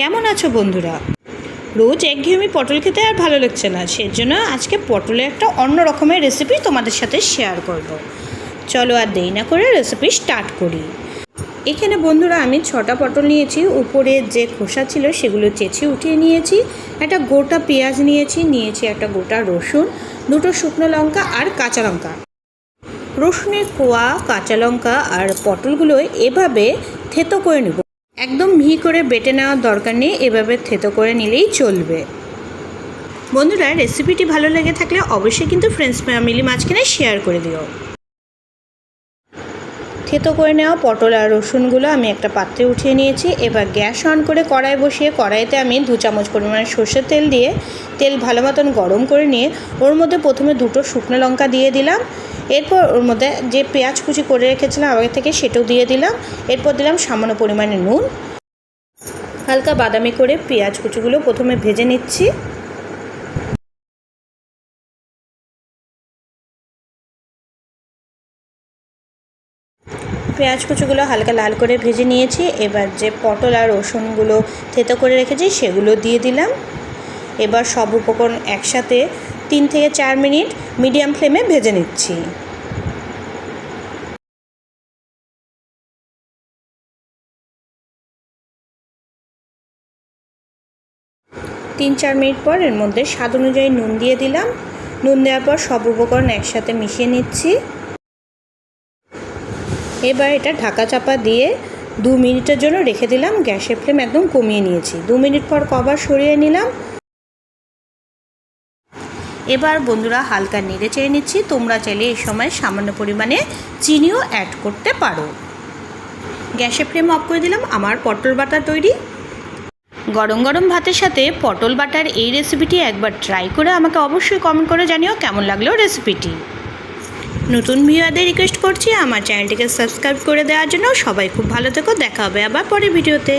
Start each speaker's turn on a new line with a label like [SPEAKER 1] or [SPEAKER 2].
[SPEAKER 1] কেমন আছো বন্ধুরা? রোজ একঘেয়েমি পটল খেতে আর ভালো লাগছে না, সেজন্য আজকে পটলের একটা অন্য রকমের রেসিপি তোমাদের সাথে শেয়ার করব। চলো আর দেরি না করে রেসিপি স্টার্ট করি। এখানে বন্ধুরা আমি ছটা পটল নিয়েছি, উপরে যে খোসা ছিল সেগুলো চেঁচে উঠিয়ে নিয়েছি, একটা গোটা পেঁয়াজ নিয়েছি নিয়েছি একটা গোটা রসুন, দুটো শুকনো লঙ্কা আর কাঁচা লঙ্কা। রসুনের কোয়া, কাঁচা লঙ্কা আর পটলগুলো এভাবে থেতো করে নেব। একদম মিহি করে বেটে নেওয়ার দরকার নেই, এভাবে থেতো করে নিলেই চলবে। বন্ধুরা রেসিপিটি ভালো লেগে থাকলে অবশ্যই কিন্তু ফ্রেন্ডস ফ্যামিলি মাঝখানে শেয়ার করে দিও। থেতো করে নেওয়া পটল আর রসুনগুলো আমি একটা পাত্রে উঠিয়ে নিয়েছি। এবার গ্যাস অন করে কড়াই বসিয়ে কড়াইতে আমি দু চামচ পরিমাণে সর্ষের তেল দিয়ে, তেল ভালো মতন গরম করে নিয়ে, ওর মধ্যে প্রথমে দুটো শুকনো লঙ্কা দিয়ে দিলাম। এরপর ওর মধ্যে যে পেঁয়াজ কুচি করে রেখেছিলাম আগে থেকে সেটাও দিয়ে দিলাম। এরপর দিলাম সামান্য পরিমাণে নুন। হালকা বাদামি করে পেঁয়াজ কুচিগুলো প্রথমে ভেজে নিচ্ছি। পেঁয়াজ কুচিগুলো হালকা লাল করে ভেজে নিয়েছি। এবার যে পটল আর রসুনগুলো থেতো করে রেখেছি সেগুলো দিয়ে দিলাম। এবার সব উপকরণ একসাথে তিন থেকে চার মিনিট মিডিয়াম ফ্লেমে ভেজে নিচ্ছি। তিন চার মিনিট পর এর মধ্যে স্বাদ অনুযায়ী নুন দিয়ে দিলাম। নুন দেওয়ার পর সব উপকরণ একসাথে মিশিয়ে নিচ্ছি। এবার এটা ঢাকা চাপা দিয়ে দু মিনিটের জন্য রেখে দিলাম। গ্যাসের ফ্লেম একদম কমিয়ে নিয়েছি। দু মিনিট পর কভার সরিয়ে নিলাম। এবার বন্ধুরা হালকা নেড়ে চেড়ে নিচ্ছি। তোমরা চাইলে এই সময় সামান্য পরিমাণে চিনিও অ্যাড করতে পারো। গ্যাসে ফ্লেম অফ করে দিলাম আমার পটল বাটা তৈরি। গরম গরম ভাতের সাথে পটল বাটার এই রেসিপিটি একবার ট্রাই করে আমাকে অবশ্যই কমেন্ট করে জানিও কেমন লাগল রেসিপিটি নতুন ভিউয়ারদের রিকোয়েস্ট করছি আমার চ্যানেলটিকে সাবস্ক্রাইব করে দেওয়ার জন্য সবাই খুব ভালো থেকো। দেখা হবে আবার পরের ভিডিওতে।